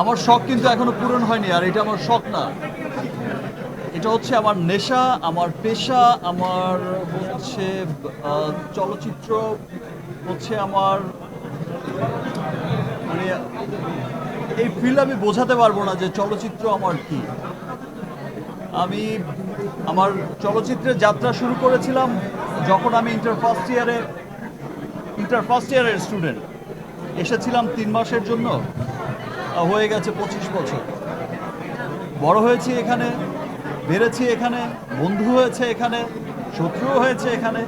আমার শখ কিন্তু এখনও পূরণ হয়নি, আর এটা আমার শখ না। এটা হচ্ছে আমার নেশা, আমার পেশা, আমার হচ্ছে চলচ্চিত্র, হচ্ছে আমার মানে এই ফিল্ড আমি বোঝাতে পারব না যে চলচ্চিত্র আমার কি। আমি আমার চলচ্চিত্রের যাত্রা শুরু করেছিলাম যখন আমি ইন্টার ফার্স্ট ইয়ারে ইন্টার ফার্স্ট ইয়ারের স্টুডেন্ট এসেছিলাম তিন মাসের জন্য। হয়ে গেছে পঁচিশ বছর। বড় হয়েছি এখানে, বেড়েছি এখানে, বন্ধু হয়েছে এখানে শত্রু হয়েছে এখানে।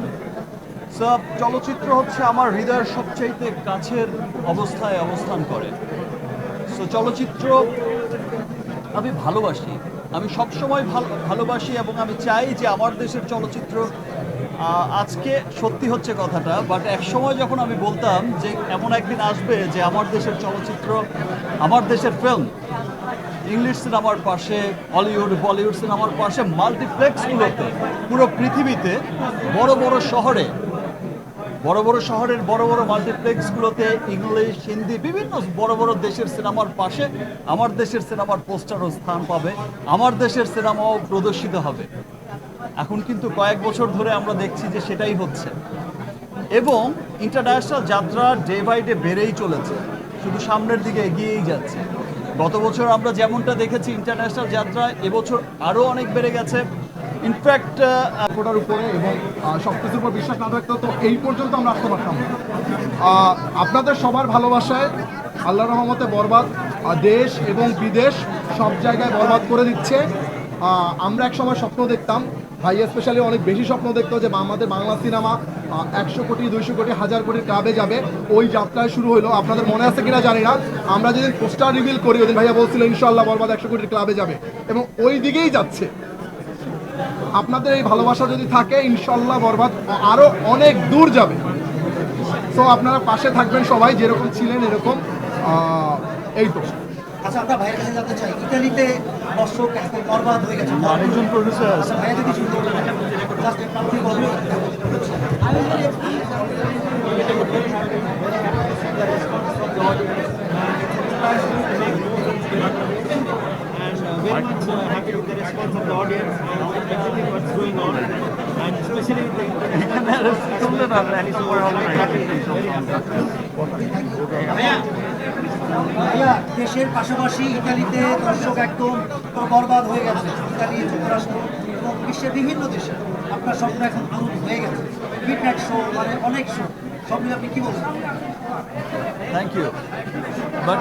সব চলচ্চিত্র হচ্ছে আমার হৃদয়ের সবচাইতে কাছের অবস্থায় অবস্থান করে। সো চলচ্চিত্র আমি ভালোবাসি। আমি সবসময় ভালো, ভালোবাসি এবং আমি চাই যে আমার দেশের চলচ্চিত্র আজকে সত্যি হচ্ছে কথাটা বাট এক সময় যখন আমি বলতাম যে এমন একদিন আসবে যে আমার দেশের চলচ্চিত্র, আমার দেশের ফিল্ম ইংলিশ সিনেমার পাশে হলিউড বলিউড সিনেমার পাশে মাল্টিপ্লেক্সগুলোতে পুরো পৃথিবীতে, বড় বড় শহরে, বড় বড় শহরের বড় বড় মাল্টিপ্লেক্সগুলোতে ইংলিশ হিন্দি বিভিন্ন বড় বড় দেশের সিনেমার পাশে আমার দেশের সিনেমার পোস্টারও স্থান পাবে, আমার দেশের সিনেমাও প্রদর্শিত হবে। এখন কিন্তু কয়েক বছর ধরে আমরা দেখছি যে সেটাই হচ্ছে। এবং ইন্টারন্যাশনাল যাত্রা ডে বাই ডে বেড়েই চলেছে, শুধু সামনের দিকে এগিয়েই যাচ্ছে। গত বছর আমরা যেমনটা দেখেছি ইন্টারন্যাশনাল যাত্রা, এবছর আরও অনেক বেড়ে গেছে। ইনফ্যাক্ট ওটার উপরে এবং সব কিছুর উপর বিশ্বাস না থাকতো তো এই পর্যন্ত আমরা আসতে পারতাম আপনাদের সবার ভালোবাসায় আল্লাহ রহমতে বরবাদ দেশ এবং বিদেশ সব জায়গায় বরবাদ করে দিচ্ছে। আমরা এক সময় স্বপ্ন দেখতাম ভাই স্পেশালি অনেক বেশি স্বপ্ন দেখতো যে আমাদের বাংলা সিনেমা একশো কোটি, দুইশো কোটি, হাজার কোটি ক্লাবে যাবে। ওই যাত্রায় শুরু হলো আপনাদের মনে আছে কিনা জানি না। আমরা যেদিন পোস্টার রিভিল করি, ওদিন ভাইয়া বলছিল ইনশাল্লাহ বরবাদ একশো কোটি ক্লাবে যাবে। এবং ওই দিকেই যাচ্ছে। আপনাদের এই ভালোবাসা যদি থাকে ইনশাল্লাহ বরবাদ আরও অনেক দূর যাবে। তো আপনারা পাশে থাকবেন সবাই, যেরকম ছিলেন এরকম এই তো। আচ্ছা আমরা ভাইয়ের কাছে জানতে চাই ইতালিতে দর্শক এখন বরবাদ হয়ে গেছে আরেকজন producer আছে। আচ্ছা ভাইয়া যদি and uh, very much uh, happy with the response of the audience, now exactly what's going on, and especially the ভাইয়া দেশের পাশাপাশি ইতালিতে দর্শক একদম বরবাদ হয়ে গেছে। ইতালি, যুক্তরাষ্ট্র এবং বিশ্বের বিভিন্ন দেশে। আপনার স্বপ্ন এখন পূরণ হয়ে গেছে। মিডনাইট শো মানে অনেক শো সব আপনি কি বলছেন থ্যাংক ইউ বাট